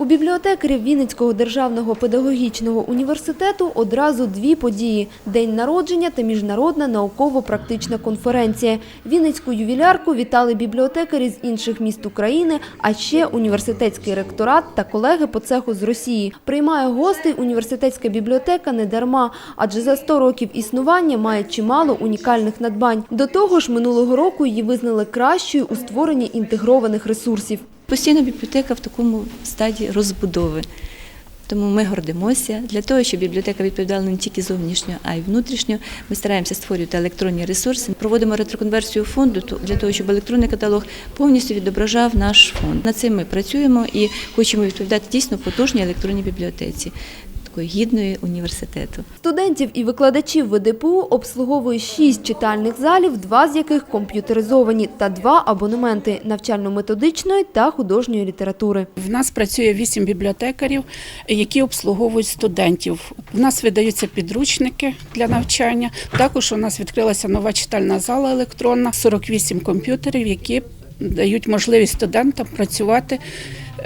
У бібліотекарів Вінницького державного педагогічного університету одразу дві події – День народження та Міжнародна науково-практична конференція. Вінницьку ювілярку вітали бібліотекарі з інших міст України, а ще університетський ректорат та колеги по цеху з Росії. Приймає гостей університетська бібліотека не дарма, адже за 100 років існування має чимало унікальних надбань. До того ж, минулого року її визнали кращою у створенні інтегрованих ресурсів. Постійно бібліотека в такому стадії розбудови. Тому ми гордимося для того, щоб бібліотека відповідала не тільки зовнішньо, а й внутрішньо. Ми стараємося створювати електронні ресурси. Проводимо ретроконверсію фонду для того, щоб електронний каталог повністю відображав наш фонд. Над цим ми працюємо і хочемо відповідати дійсно потужній електронній бібліотеці, такої гідної університету. Студентів і викладачів ВДПУ обслуговує шість читальних залів, два з яких комп'ютеризовані, та два абонементи навчально-методичної та художньої літератури. В нас працює вісім бібліотекарів, які обслуговують студентів. У нас видаються підручники для навчання. Також у нас відкрилася нова читальна зала електронна, 48 комп'ютерів, які дають можливість студентам працювати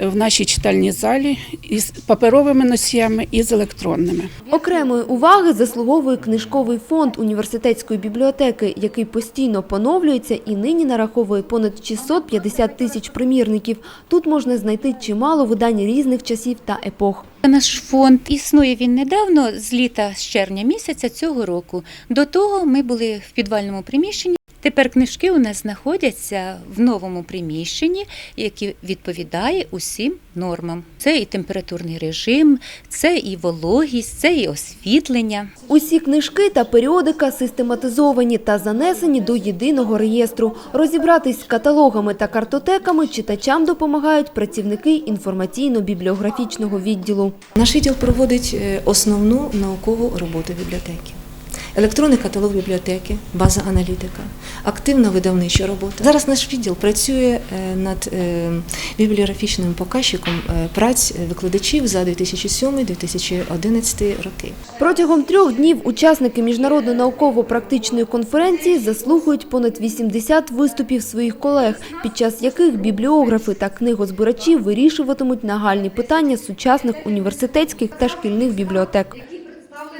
в нашій читальній залі із паперовими носіями і з електронними. Окремої уваги заслуговує книжковий фонд університетської бібліотеки, який постійно поновлюється і нині нараховує понад 650 тисяч примірників. Тут можна знайти чимало видань різних часів та епох. Наш фонд існує він недавно, з літа, з червня місяця цього року. До того ми були в підвальному приміщенні. Тепер книжки у нас знаходяться в новому приміщенні, яке відповідає усім нормам. Це і температурний режим, це і вологість, це і освітлення. Усі книжки та періодика систематизовані та занесені до єдиного реєстру. Розібратись з каталогами та картотеками читачам допомагають працівники інформаційно-бібліографічного відділу. Наш відділ проводить е, основну наукову роботу бібліотеки. Електронний каталог бібліотеки, база аналітика, активна видавнича робота. Зараз наш відділ працює е, над е, бібліографічним показчиком е, праць викладачів за 2007-2011 роки. Протягом трьох днів учасники міжнародно науково-практичної конференції заслухають понад 80 виступів своїх колег, під час яких бібліографи та книгозбирачі вирішуватимуть нагальні питання сучасних університетських та шкільних бібліотек.